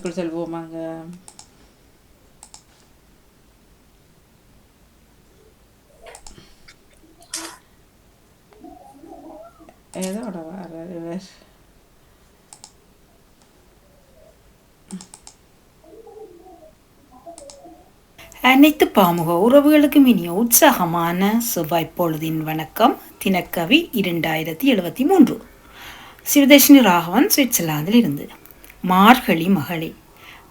இப்படி செல்வோமாங்க ஏதோட வர்றாரு இவர் அனைத்து பாமுக உறவுகளுக்கும் இனிய உற்சாகமான செவ்வாய் பொழுதின் வணக்கம். தினக்கவி இரண்டாயிரத்தி எழுபத்தி மூன்று. சிவதர்ஷினி ராகவன் சுவிட்சர்லாந்தில் இருந்து. மார்கழி மகளே.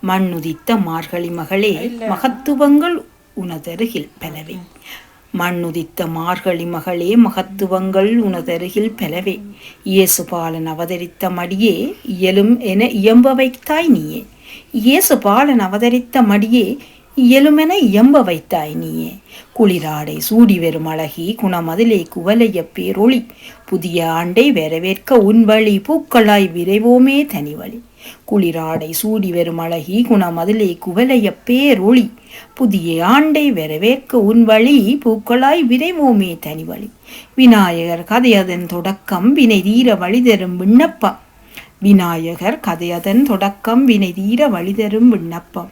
மண்ணுதித்த மார்கழி மகளே மகத்துவங்கள் உனதருகில் பலவே. மண்ணுதித்த மார்கழி மகளே மகத்துவங்கள் உனதருகில் பலவே. இயேசுபாலன் அவதரித்த மடியே இயலும் என இயம்ப வைத்தாய் நீயே. இயேசுபாலன் அவதரித்த மடியே இயலுமென இயம்ப வைத்தாய் நீயே. குளிராடை சூடி வரும் அழகி குணமதிலே குவலைய பேரொளி. புதிய ஆண்டை வரவேற்க உன் வழி பூக்களாய் விரைவோமே தனிவழி. குளிராடை சூடி வரும் அழகி குணமதிலே குவலைய பேரொளி. புதிய ஆண்டை வரவேற்க உன் வழி பூக்களாய் விரைவோமே தனி வழி விநாயகர் கதையதன் தொடக்கம் வினை தீர வழி தரும் விண்ணப்பம். விநாயகர் கதையதன் தொடக்கம் வினை தீர வழி தரும் விண்ணப்பம்.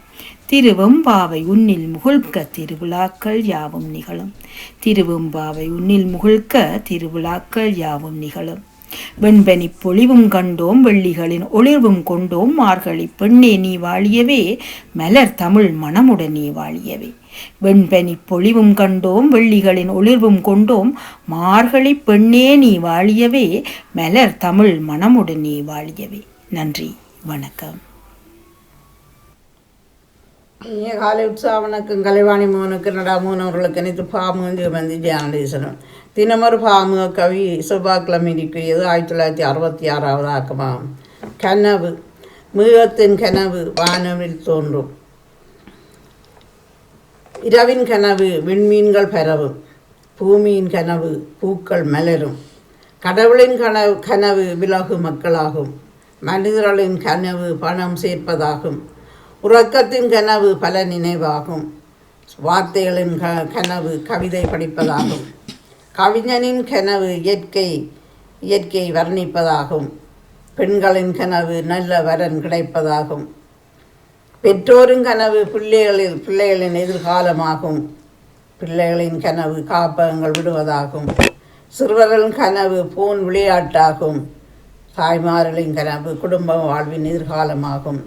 திருவெம்பாவை உன்னில் முகழ்க்க திருவிழாக்கள் யாவும் நிகழும். திருவெம்பாவை உன்னில் முகழ்க்க திருவிழாக்கள் யாவும் நிகழும். வெண்பனி பொழிவும் கண்டோம் வெள்ளிகளின் ஒளிர்வும் கொண்டோம். மார்கழி பெண்ணே நீ வாழியவே. மலர் தமிழ் மனமுடனே வாழியவே. வெண்பனி பொழிவும் கண்டோம் வெள்ளிகளின் ஒளிர்வும் கொண்டோம். மார்கழி பெண்ணே நீ வாழியவே. மலர் தமிழ் மனமுடனே வாழியவே. நன்றி வணக்கம். இனிய காலை உற்சாவனுக்கும் கலைவாணி மோகனுக்கு நடாமோகன் அவர்களுக்கு அனைத்து பாமுகஞ்சி வந்து ஜெயானடேசனம் தினமொரு பாமுக கவி செவ்வாய்க்கிழமை இருக்கிறது ஆயிரத்தி தொள்ளாயிரத்தி அறுபத்தி ஆறாவது ஆக்கமாகும் கனவு மிருகத்தின் கனவு வானவில் தோன்றும். இரவின் கனவு விண்மீன்கள் பரவும். பூமியின் கனவு பூக்கள் மலரும். கடவுளின் கனவு கனவு விலகு மக்களாகும். மனிதர்களின் கனவு பணம் சேர்ப்பதாகும். உறக்கத்தின் கனவு பல நினைவாகும். வார்த்தைகளின் க கனவு கவிதை படிப்பதாகும். கவிஞனின் கனவு இயற்கை இயற்கை வர்ணிப்பதாகும். பெண்களின் கனவு நல்ல வரன் கிடைப்பதாகும். பெற்றோரின் கனவு பிள்ளைகளில் பிள்ளைகளின் எதிர்காலமாகும். பிள்ளைகளின் கனவு காப்பகங்கள் விடுவதாகும். சிறுவர்களின் கனவு பூன் விளையாட்டாகும். தாய்மார்களின் கனவு குடும்ப வாழ்வின் எதிர்காலமாகும்.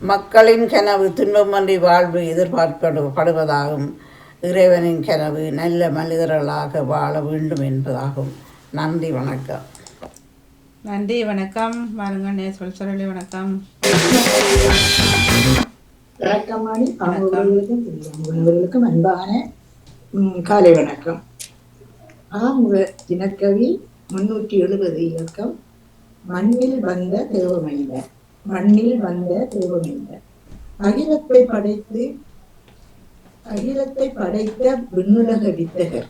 மக்களின் கனவு துன்பமன்றி வாழ்வு எதிர்பார்க்கப்படுவதாகும். இறைவனின் கனவு நல்ல மனிதர்களாக வாழ வேண்டும் என்பதாகும். நன்றி வணக்கம். நன்றி வணக்கம். வாருங்க நே சொல் சொல்லி வணக்கம். வணக்கமாடி ஆமுகர்களுக்கும் உறவுகளுக்கும் அன்பான காலை வணக்கம். ஆமுக தினக்கவி முன்னூற்றி எழுபது இலக்கம் மண்ணில் வந்த தேவமைந்த மண்ணில் வந்த தேவமைந்த அகிலத்தை படைத்து அகிலத்தை படைத்த விண்ணுலக வித்தகர்.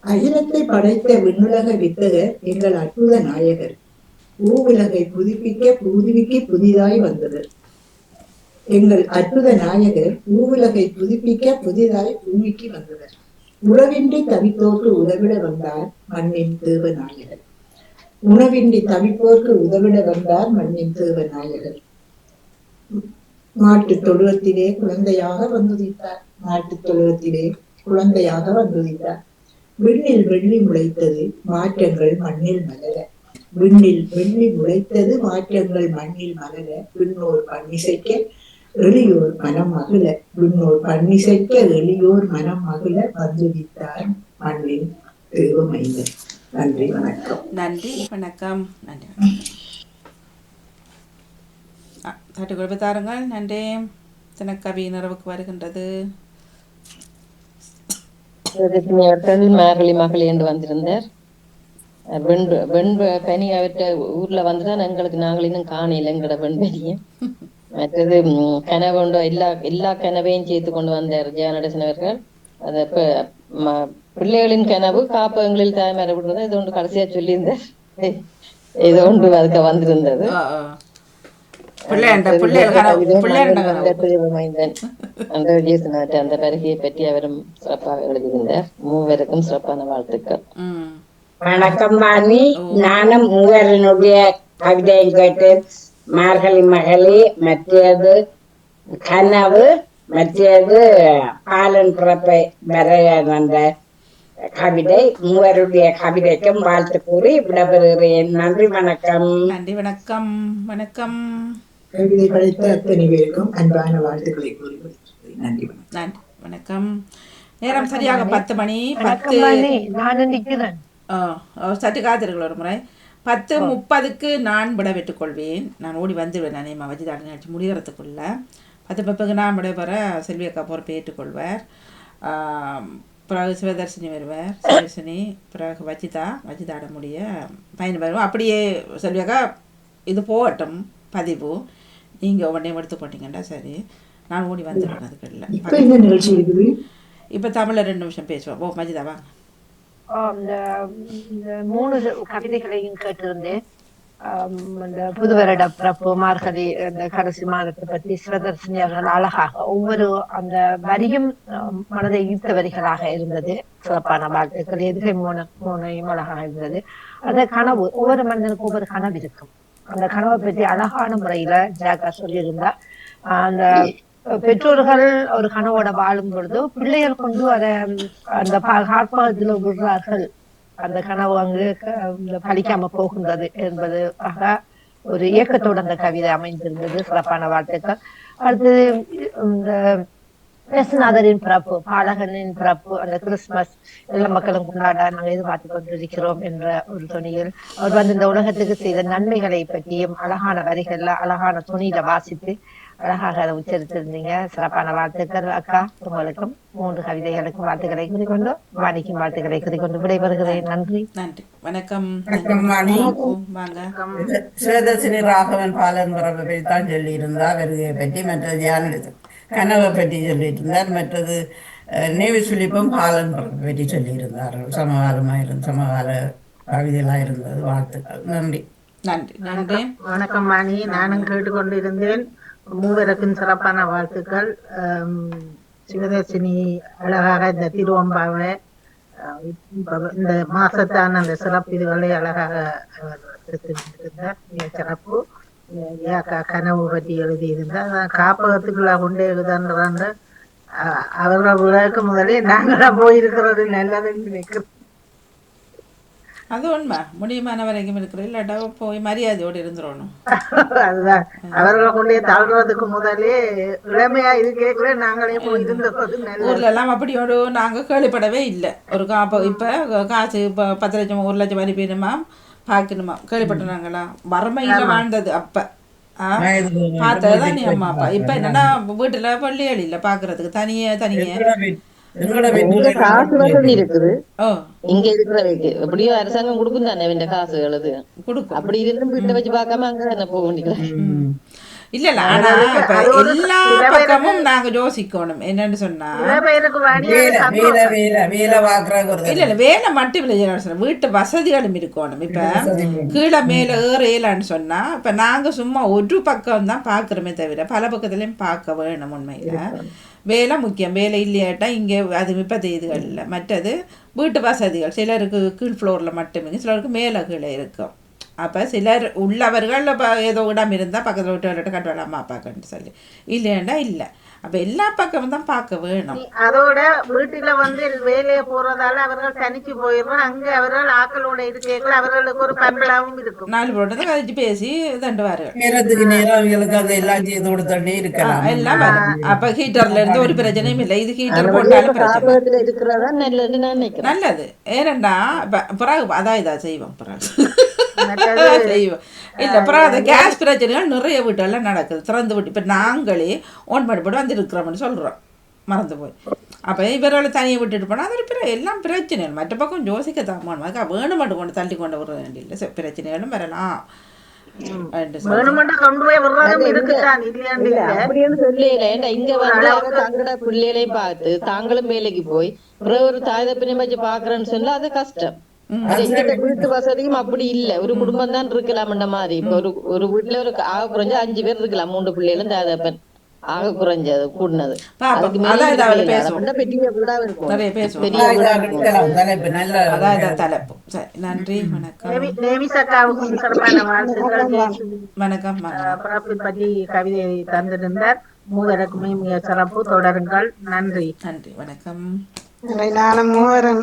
அகிலத்தை படைத்த விண்ணுலக வித்தகர் எங்கள் அற்புத நாயகர். பூவுலகை புதுப்பிக்க புதுவிக்கு புதிதாய் வந்தவர். எங்கள் அற்புத நாயகர் பூவுலகை புதுப்பிக்க புதிதாய் பூமிக்கு வந்தவர். உறவின்றி தவித்தோர்க்கு உதவிட வந்தார் மண்ணின் தேவ நாயகர். உணவின்றி தவிப்போர்க்கு உதவிட வந்தார் மண்ணின் தேவ நாயகர். மாட்டுத் தொழுவத்திலே குழந்தையாக வந்துதித்தார் மாட்டுத் தொழுவத்திலே குழந்தையாக வந்துதித்தார் விண்ணில் வெள்ளி முளைத்தது மாற்றங்கள் மண்ணில் மலர. விண்ணில் வெள்ளி முளைத்தது மாற்றங்கள் மண்ணில் மலர. விண்ணோர் பன்னிசைக்க எளியோர் மனம் மகிழ விண்ணோர் பன்னிசைக்க எளியோர் மனம் மகிழ வந்துதித்தார் மண்ணின் தேவமைந்தர் நன்றி வணக்கம். நன்றி வணக்கம். நன்றி. வணக்கம் ஆ, தட்டி கொடுப்பு தாருங்கள் நன்றி தினக்கவி நிறைவுக்கு வருகின்றது மார்கழி மகளி என்று வந்திருந்தார் வெண் வெண் பனி அவர்கிட்ட ஊர்ல வந்துதான் எங்களுக்கு நாங்கள் இன்னும் காணையில் எங்களோட வெண் பனியை மற்றது ம், கனவு உண்டோ எல்லா எல்லா கனவையும் சேர்த்து கொண்டு வந்தார் ஜெயநடசன் அவர்கள் அது பிள்ளைகளின் கனவு காப்பகங்களில் தாய்மாரை விடுறது இது ஒன்று கடைசியா சொல்லியிருந்தார் இது ஒன்று அதுக்கு வந்திருந்தது அந்த பருகையை பற்றி அவரும் சிறப்பாக எழுதியிருந்தார். மூவருக்கும் சிறப்பான வாழ்த்துக்கள். வணக்கம் மாமி. நானும் மூவரனுடைய கவிதையை கேட்டு மார்கழி மகளி மற்றது கனவு மற்றது பாலன் பிறப்பை வரைய வந்த கவிதை. மூவருடைய கவிதைக்கும் வாழ்த்து கூறி விடைபெறுகிறேன். நன்றி வணக்கம். நன்றி வணக்கம். வணக்கம். கவிதை படைத்த அத்தனை பேருக்கும் அன்பான வாழ்த்துக்களை கூறி. நன்றி வணக்கம். நன்றி வணக்கம். நேரம் சரியாக பத்து மணி பத்து சற்று காத்திருங்கள் ஒரு முறை. பத்து முப்பதுக்கு நான் விட பெற்றுக் கொள்வேன் நான் ஓடி வந்துடுவேன் நான் என் வஜிதாட நிகழ்ச்சி முடிகிறதுக்குள்ள. பத்து முப்பதுக்கு நான் விடைபெற செல்வி அக்கா பொறுப்பை ஏற்றுக்கொள்வார். பிறகு சிவதர்ஷினி வருவார். சிவதர்ஷினி பிறகு வஜிதா வஜிதாட முடிய பயன் வருவோம் அப்படியே செல்வி அக்கா இது போகட்டும் பதிவு. நீங்கள் உடனே எடுத்து போட்டீங்கன்னா சரி. நான் ஓடி வந்துடுவேன் இப்ப நிகழ்ச்சி இருக்குது? இப்போ தமிழில் ரெண்டு நிமிஷம் பேசுவோம். ஓ மஜிதா வாங்க மூணு கவிதைகளையும் கேட்டிருந்தேன். இந்த புது வருட பிறப்பு மார்கழி இந்த கடைசி மாதத்தை பற்றி சிவதர்சினி அவர்கள் அழகாக ஒவ்வொரு அந்த வரியும் மனதை ஈர்த்த வரிகளாக இருந்தது. சிறப்பான வாழ்த்துக்கள். எதுகை மூணு மூணையும் அழகாக இருந்தது. அந்த கனவு ஒவ்வொரு மனிதனுக்கும் ஒவ்வொரு கனவு இருக்கும். அந்த கனவை பற்றி அழகான முறையில ஜாக்கா சொல்லியிருந்தா. அந்த பெற்றோர்கள் ஒரு கனவோட வாழும் பொழுது பிள்ளைகள் கொண்டு அதை அந்த ஆத்மாதத்துல விடுறார்கள் அந்த கனவு அங்கு க- போகின்றது என்பது ஆக ஒரு இயக்கத்தோட அந்த கவிதை அமைந்திருந்தது. சிறப்பான வார்த்தைகள் அடுத்தது இந்த இயேசுநாதரின் பிறப்பு பாலகனின் பிறப்பு அந்த கிறிஸ்துமஸ் எல்லா மக்களும் கொண்டாட நாங்கள் எதிர்பார்த்து கொண்டிருக்கிறோம் என்ற ஒரு துணியில் அவர் வந்து இந்த உலகத்துக்கு செய்த நன்மைகளை பற்றியும் அழகான வரிகள்ல அழகான துணியில வாசித்து அழகாக அதை உச்சரித்திருந்தீங்க. சிறப்பான வாழ்த்துக்கள் அக்கா. உங்களுக்கும் மூன்று கவிதைகளுக்கும் வாழ்த்துக்களை கூறிக்கொண்டு வாணிக்கும் வாழ்த்துக்களை கூறிக்கொண்டு விடைபெறுகிறேன். நன்றி. நன்றி. வணக்கம். வணக்கம், ராகவன் பாலன் பற்றி தான் சொல்லியிருந்தார் வருகையை பற்றி மற்றது யானிடத்து கனவை பற்றி சொல்லிட்டு இருந்தார் மற்றது நேவி சுழிப்பும் பாலன் பற்றி சொல்லியிருந்தார்கள் சமகாலமாக இருந்த சமகால கவிதைகளாக இருந்தது. வாழ்த்துக்கள். நன்றி. நன்றி. நன்றி. வணக்கம் வாணி நானும் கேட்டுக்கொண்டிருந்தேன். மூவருக்கும் சிறப்பான வாழ்த்துக்கள். சிவதர்சினி அழகாக இந்த திருவம்பாவை இந்த மாசத்தான அந்த சிறப்பு இதுகளை அழகாக அவர் சிறப்பு. கனவு பற்றி எழுதியிருந்தார் அதான் காப்பகத்துக்குள்ள கொண்டு எழுதுன்றாங்க அவர்கள் விழாக்கு முதலே நாங்களாம் போயிருக்கிறது நல்லதுன்னு நினைக்கிறோம். அது உண்மை. முடியுமான வரைக்கும் இருக்கிற இல்லாட்டா போய் மரியாதையோடு இருந்துடணும் அதுதான். அவர்களை கொண்டே தள்ளுறதுக்கு முதலே இளமையா இருக்கேக்குள்ள நாங்களே போய் இருந்தது நல்லது. ஊர்ல எல்லாம் அப்படியோடு நாங்க கேள்விப்படவே இல்லை. ஒரு காப்ப இப்ப காசு இப்போ பத்து லட்சம் ஒரு லட்சம் அனுப்பிடணுமா பார்க்கணுமா கேள்விப்பட்டனாங்களா வறுமையில வாழ்ந்தது அப்ப. பார்த்ததுதான் நீ அம்மா அப்பா. இப்ப என்னன்னா வீட்டுல பள்ளிகள் இல்ல பாக்குறதுக்கு தனியே தனியே. இங்க காசு வசதி இருக்குது. ஓ. இங்க இருக்கிறதுக்கு எப்படியோ அரசாங்கம் கொடுக்கும் தானே கொடுக்கும். அப்படி இருந்தும் வீட்டை வச்சு பார்க்காம அங்க போக வேண்டியது. இல்ல இல்ல ஆனா இப்ப எல்லா பக்கமும் நாங்க யோசிக்கணும். என்னன்னு சொன்னா இல்ல இல்ல வேலை மட்டும் இல்லை சொன்னா வீட்டு வசதிகளும் இருக்கணும். இப்ப கீழே மேல ஏறையலான்னு சொன்னா இப்ப நாங்க சும்மா ஒரு பக்கம் தான் பாக்குறோமே தவிர பல பக்கத்துலயும் பார்க்க வேணும் உண்மையில. வேலை முக்கியம். வேலை இல்லையாட்டா இங்க அது இப்ப இதுகள் இல்லை மற்றது வீட்டு வசதிகள். சிலருக்கு கீழ் ஃப்ளோர்ல மட்டுமே சிலருக்கு மேலே கீழே இருக்கும். அப்ப சிலர் உள்ளவர்கள் இப்போ ஏதோ இடம் இருந்தால் பக்கத்தில் விட்டு கட்டுவாள் அம்மா அப்பாக்குன்னு சொல்லி இல்லையாண்டா இல்லை அப்ப எல்லா பக்கமும் தான் பார்க்க வேணும் அதோட வீட்டுல வந்து வேலையை போறதால அவர்கள் தனிச்சு போயிடுறோம் அங்க அவர்கள் ஆக்களோட இருக்கேக்குள்ள அவர்களுக்கு ஒரு பம்பளாவும் இருக்கும் நாலு போட்டு தான் கழிச்சு பேசி தண்டுவார்கள் நேரத்துக்கு நேரம் அவங்களுக்கு அந்த எல்லாம் செய்து கொடுத்தோடனே ஆ, இருக்கலாம் எல்லாம் அப்ப ஹீட்டர்ல இருந்து ஒரு பிரச்சனையும் இல்லை இது ஹீட்டர் போட்டாலும் பிரச்சனை இருக்கிறதா நல்லதுன்னு நான் நினைக்கிறேன் நல்லது ஏனண்டா பிறகு அதான் இதா செய்வோம் பிறகு செய்வோம் இல்ல பிறகு அந்த கேஸ் பிரச்சனைகள் நிறைய வீட்டெல்லாம் நடக்குது. திறந்து விட்டு. இப்ப நாங்களே ஓன் பண்ணி போட்டு வந்திருக்கிறோம்னு சொல்றோம். மறந்து போய். அப்ப இவர்களை தனியை விட்டுட்டு போனா அது பிற எல்லாம் பிரச்சனை மற்ற பக்கம் யோசிக்க அதுக்கு வேணும் மட்டும் கொண்டு தள்ளி கொண்டு வர வேண்டிய பிரச்சனைகளும் வரலாம். வந்து பிள்ளைகளையும் பார்த்து தாங்களும் வேலைக்கு போய் அப்புறம் ஒரு தாய் தப்பினையும் வச்சு பாக்குறேன்னு சொன்னா அது கஷ்டம். வீட்டு வசதியும் அப்படி இல்ல. ஒரு குடும்பம் தான் இருக்கலாம்ன்ற மாதிரி. இப்ப ஒரு ஒரு வீட்டுல ஒரு ஆக குறைஞ்ச அஞ்சு பேர் இருக்கலாம். மூன்று பிள்ளைகளும் தாய் தப்பன் ஆக குறைஞ்சது கூடினது. அதுக்கு மேல பெரிய வீடா இந்த நன்றி வணக்கம். வணக்கம் பற்றி கவிதை தந்திருந்தார். மூவருக்குமே மிக சிறப்பு. தொடருங்கள். நன்றி. நன்றி வணக்கம். நானும் மூவரும்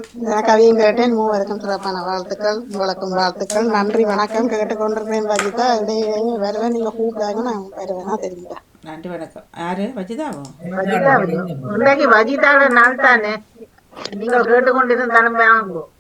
கவியும் கேட்டேன். மூவருக்கும் சிறப்பான வாழ்த்துக்கள் உங்களுக்கும் வாழ்த்துக்கள். நன்றி வணக்கம் கேட்டுக்கொண்டிருக்கிறேன் வஜிதா. இடையே வருவேன் நீங்க கூப்பிட்டாங்க நான் வருவேனா தெரியுங்களா நன்றி வணக்கம். யாரு? வஜிதாவோ? வஜிதா இன்றைக்கு வஜிதாவோட நாள் தானே நீங்கள் கேட்டுக்கொண்டிருந்தாலும் வாங்குவோம்